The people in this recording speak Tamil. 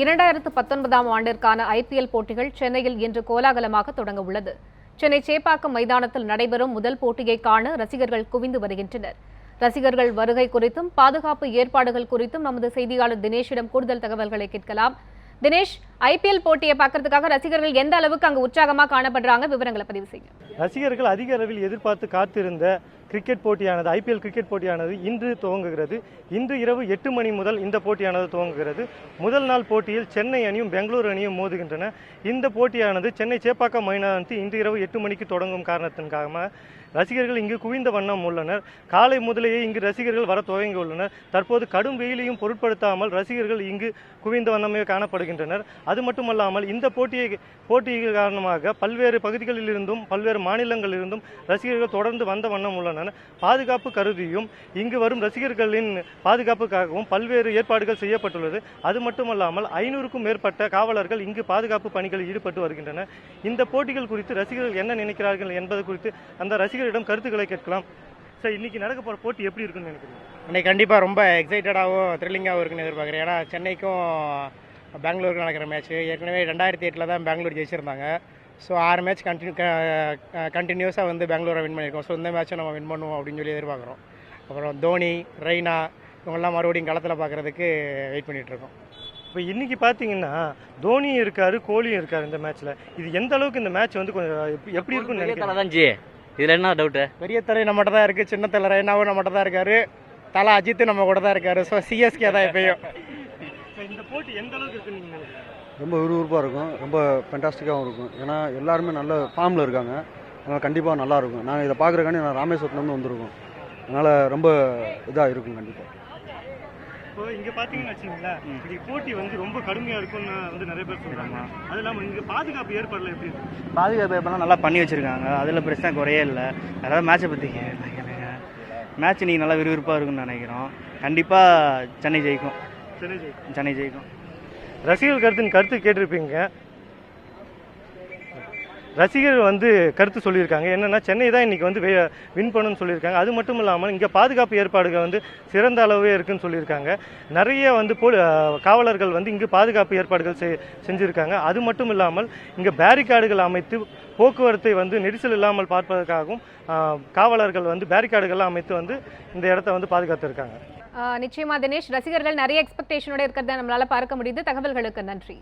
இரண்டாயிரத்து பத்தொன்பதாம் ஆண்டிற்கான ஐபிஎல் போட்டிகள் சென்னையில் இன்று கோலாகலமாக தொடங்க உள்ளது. சென்னை சேப்பாக்கம் மைதானத்தில் நடைபெறும் முதல் போட்டியை காண ரசிகர்கள் குவிந்து வருகின்றனர். ரசிகர்கள் வருகை குறித்தும் பாதுகாப்பு ஏற்பாடுகள் குறித்தும் நமது செய்தியாளர் தினேஷிடம் கூடுதல் தகவல்களை கேட்கலாம். தினேஷ் ஐபிஎல் போட்டியை பார்க்கறதுக்காக ரசிகர்கள் எந்த அளவுக்கு அங்கு உற்சாகமாக காணப்படுறாங்க? விவரங்களை பதிவு செய்யுங்க. ரசிகர்கள் அதிக அளவில் எதிர்பார்த்து காத்திருந்த கிரிக்கெட் போட்டியானது ஐபிஎல் கிரிக்கெட் போட்டியானது இன்று துவங்குகிறது. இன்று இரவு எட்டு மணி முதல் இந்த போட்டியானது துவங்குகிறது. முதல் நாள் போட்டியில் சென்னை அணியும் பெங்களூரு அணியும் மோதுகின்றன. இந்த போட்டியானது சென்னை சேப்பாக்கம் மைதானத்தில் இன்று இரவு எட்டு மணிக்கு தொடங்கும் காரணத்திற்காக ரசிகர்கள் இங்கு குவிந்த வண்ணம் உள்ளனர். காலை முதலேயே இங்கு ரசிகர்கள் வர துவங்கியுள்ளனர். தற்போது கடும் வெயிலையும் பொருட்படுத்தாமல் ரசிகர்கள் இங்கு குவிந்த வண்ணமே காணப்படுகின்றனர். அது மட்டுமல்லாமல் இந்த போட்டியை போட்டிகள் காரணமாக பல்வேறு பகுதிகளில் இருந்தும் பல்வேறு மாநிலங்களில் இருந்தும் ரசிகர்கள் தொடர்ந்து வந்த வண்ணம் உள்ளனர். பாதுகாப்பு கருதியும் இங்கு வரும் ரசிகர்களின் பாதுகாப்புக்காகவும் பல்வேறு ஏற்பாடுகள் செய்யப்பட்டுள்ளது. அது மட்டுமல்லாமல் ஐநூறுக்கும் மேற்பட்ட காவலர்கள் இங்கு பாதுகாப்பு பணிகளில் ஈடுபட்டு வருகின்றனர். இந்த போட்டிகள் குறித்து ரசிகர்கள் என்ன நினைக்கிறார்கள் என்பது குறித்து அந்த ரசிகரிடம் கருத்துக்களை கேட்கலாம். சார் இன்னைக்கு நடக்க போற போட்டி எப்படி இருக்குன்னு நினைக்கிறீங்க? அன்னைக்கு கண்டிப்பாக ரொம்ப எக்ஸைட்டடாகவும் த்ரில்லிங்காகவும் இருக்குன்னு எதிர்பார்க்குறேன். ஏன்னா சென்னைக்கும் பெங்களூருக்கு நடக்கிற மேட்ச் ஏற்கனவே ரெண்டாயிரத்தி எட்டில் தான் பெங்களூர் ஜெயிச்சிருந்தாங்க. ஸோ ஆறு மேட்ச் கண்டினியூ கண்டினியூஸாக வந்து பெங்களூரை வின் பண்ணியிருக்கோம். ஸோ இந்த மேட்ச்சை நம்ம வின் பண்ணுவோம் அப்படின்னு சொல்லி எதிர்பார்க்குறோம். அப்புறம் தோனி ரெய்னா இவங்கெல்லாம் மறுபடியும் களத்தில் பார்க்குறதுக்கு வெயிட் பண்ணிகிட்ருக்கோம் இப்போ இன்னைக்கு பார்த்தீங்கன்னா தோனியும் இருக்காரு கோலியும் இருக்காரு இந்த மேட்ச்ல இது எந்த அளவுக்கு இந்த மேட்ச் வந்து கொஞ்சம் எப்படி- பெரிய நினைக்கிறேன் தலை தான் ஜி. இதில் என்ன டவுட்டு பெரிய தலை நம்மகிட்ட தான் இருக்குது சின்ன தலை ரெய்னாவும் நம்மகிட்ட தான் இருக்காரு. தலை அஜித் நம்ம கூட தான் இருக்காரு. ஸோ சிஎஸ்கே தான் எப்பயும் இந்த போட்டி எந்த அளவுக்கு இருக்குன்னு ரொம்ப விறுவிறுப்பாக இருக்கும். ரொம்ப ஃபென்டாஸ்டிக்காகவும் இருக்கும். ஏன்னா எல்லாருமே நல்ல ஃபார்மில் இருக்காங்க. அதனால் கண்டிப்பாக நல்லா இருக்கும். நாங்கள் இதை பார்க்குறக்காண்டி நான் ராமேஸ்வரத்துலேருந்து வந்திருக்கோம். அதனால் ரொம்ப இதாக இருக்கும் கண்டிப்பாக இப்போ இங்க பாத்தீங்கன்னு வச்சுங்களேன் இந்த போட்டி வந்து ரொம்ப கடுமையா இருக்கும்னு வந்து நிறைய பேர் சொல்றாங்க. அது இல்லாம இங்க பாதுகாப்பு ஏற்பாடுல எப்படி பாதுகாப்பு ஏற்பாடுலாம் நல்லா பண்ணி வச்சுருக்காங்க. அதில் பிரச்சனை குறையே இல்லை. அதாவது மேட்சை பற்றி கேளுங்க மேட்ச் நீங்கள் நல்லா விறுவிறுப்பாக இருக்கும்னு நினைக்கிறோம். கண்டிப்பாக சென்னை ஜெயிக்கும். சென்னை ஜெயிக்கும். சென்னை ஜெயிக்கும். ரசிகர்கள் கருத்தின் கருத்து கேட்டிருப்பீங்க. ரசிகர்கள் வந்து கருத்து சொல்லியிருக்காங்க. என்னன்னா சென்னை தான் இன்னைக்கு வந்து வின் பண்ணணும்னு சொல்லியிருக்காங்க. அது மட்டும் இல்லாமல் இங்கே பாதுகாப்பு ஏற்பாடுகள் வந்து சிறந்த அளவே இருக்குன்னு சொல்லியிருக்காங்க. நிறைய வந்து போலி காவலர்கள் வந்து இங்கு பாதுகாப்பு ஏற்பாடுகள் செய் செஞ்சுருக்காங்க. அது மட்டும் இல்லாமல் இங்கே பேரிகார்டுகள் அமைத்து போக்குவரத்தை வந்து நெரிசல் இல்லாமல் பார்ப்பதற்காகவும் காவலர்கள் வந்து பேரிகார்டுகள்லாம் அமைத்து வந்து இந்த இடத்த வந்து பாதுகாத்திருக்காங்க. நிச்சயமா தினேஷ் ரசிகர்கள் நிறைய எக்ஸ்பெக்டேஷனோட இருக்கிறத நம்மளால பார்க்க முடியுது. தகவல்களுக்கு நன்றி.